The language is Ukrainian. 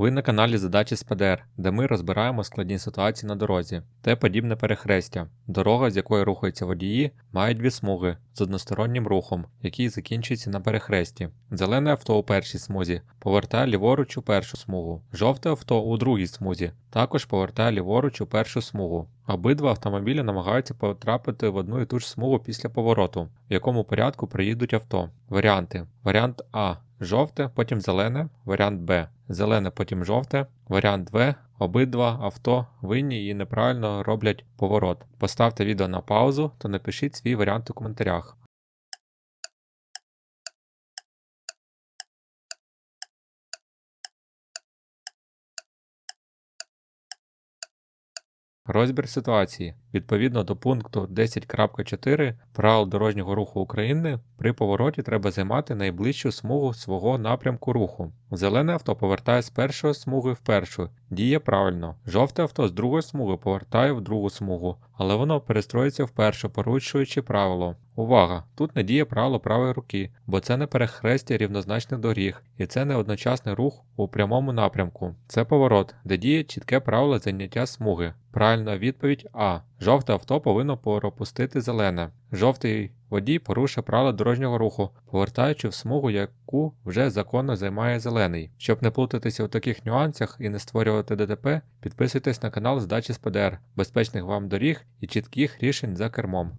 Ви на каналі Задачі з ПДР, де ми розбираємо складні ситуації на дорозі. Те подібне перехрестя. Дорога, з якої рухаються водії, має дві смуги з одностороннім рухом, який закінчується на перехресті. Зелене авто у першій смузі повертає ліворуч у першу смугу, жовте авто у другій смузі також повертає ліворуч у першу смугу. Обидва автомобілі намагаються потрапити в одну і ту ж смугу після повороту, в якому порядку приїдуть авто. Варіанти: варіант А жовте, потім зелене, варіант Б зелене, потім жовте, варіант В. Обидва авто винні і неправильно роблять поворот. Поставте відео на паузу та напишіть свій варіант у коментарях. Розбір ситуації. Відповідно до пункту 10.4 правил дорожнього руху України при повороті треба займати найближчу смугу свого напрямку руху. Зелене авто повертає з першої смуги в першу, діє правильно. Жовте авто з другої смуги повертає в другу смугу, але воно перестроїться в першу, порушуючи правило. Увага! Тут не діє правило правої руки, бо це не перехрестя рівнозначних доріг, і це не одночасний рух у прямому напрямку. Це поворот, де діє чітке правило заняття смуги. Правильна відповідь А. Жовте авто повинно пропустити зелене. Жовтий водій порушує правила дорожнього руху, повертаючи в смугу, яку вже законно займає зелений. Щоб не плутатися у таких нюансах і не створювати ДТП, підписуйтесь на канал Здачі з ПДР, безпечних вам доріг і чітких рішень за кермом.